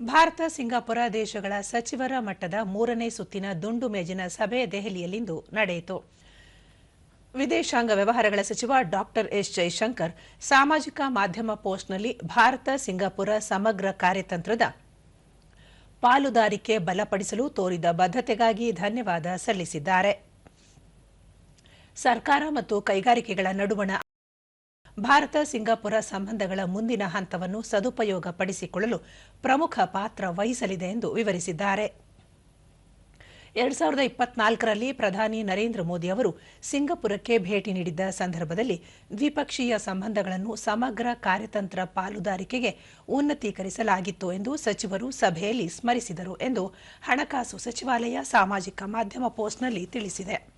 Bharat Singapore ದೇಶಗಳ ಸಚಿವರ ಮಟ್ಟದ ಮೂರನೇ ಸುತ್ತಿನ ದುಂಡು ಮೇಜಿನ ಸಭೆ ದೆಹಲಿಯಲ್ಲಿಂದು ನಡೆಯಿತು. ವಿದೇಶಾಂಗ ವ್ಯವಹಾರಗಳ ಸಚಿವ ಡಾಕ್ಟರ್ ಎಸ್ ಜೈಶಂಕರ್ ಸಾಮಾಜಿಕ ಮಾಧ್ಯಮ ಪೋಸ್ಟ್ನಲ್ಲಿ ಭಾರತ ಸಿಂಗಾಪುರ ಸಮಗ್ರ ಕಾರ್ಯತಂತ್ರದ ಪಾಲುದಾರಿಕೆ ಬಲಪಡಿಸಲು ತೋರಿದ ಬದ್ಧತೆಗಾಗಿ ಧನ್ಯವಾದ ಸಲ್ಲಿಸಿದ್ದಾರೆ. ಸರ್ಕಾರ ಮತ್ತು ಕೈಗಾರಿಕೆಗಳ ನಡುವಣ ಭಾರತ ಸಿಂಗಾಪುರ ಸಂಬಂಧಗಳ ಮುಂದಿನ ಹಂತವನ್ನು ಸದುಪಯೋಗಪಡಿಸಿಕೊಳ್ಳಲು ಪ್ರಮುಖ ಪಾತ್ರ ವಹಿಸಲಿದೆ ಎಂದು ವಿವರಿಸಿದ್ದಾರೆ. ಎರಡ್ ಸಾವಿರದ ಇಪ್ಪತ್ನಾಲ್ಕರಲ್ಲಿ ಪ್ರಧಾನಿ ನರೇಂದ್ರ ಮೋದಿ ಅವರು ಸಿಂಗಪುರಕ್ಕೆ ಭೇಟಿ ನೀಡಿದ್ದ ಸಂದರ್ಭದಲ್ಲಿ ದ್ವಿಪಕ್ಷೀಯ ಸಂಬಂಧಗಳನ್ನು ಸಮಗ್ರ ಕಾರ್ಯತಂತ್ರ ಪಾಲುದಾರಿಕೆಗೆ ಉನ್ನತೀಕರಿಸಲಾಗಿತ್ತು ಎಂದು ಸಚಿವರು ಸಭೆಯಲ್ಲಿ ಸ್ಮರಿಸಿದರು ಎಂದು ಹಣಕಾಸು ಸಚಿವಾಲಯ ಸಾಮಾಜಿಕ ಮಾಧ್ಯಮ ಪೋಸ್ಟ್ನಲ್ಲಿ ತಿಳಿಸಿದೆ.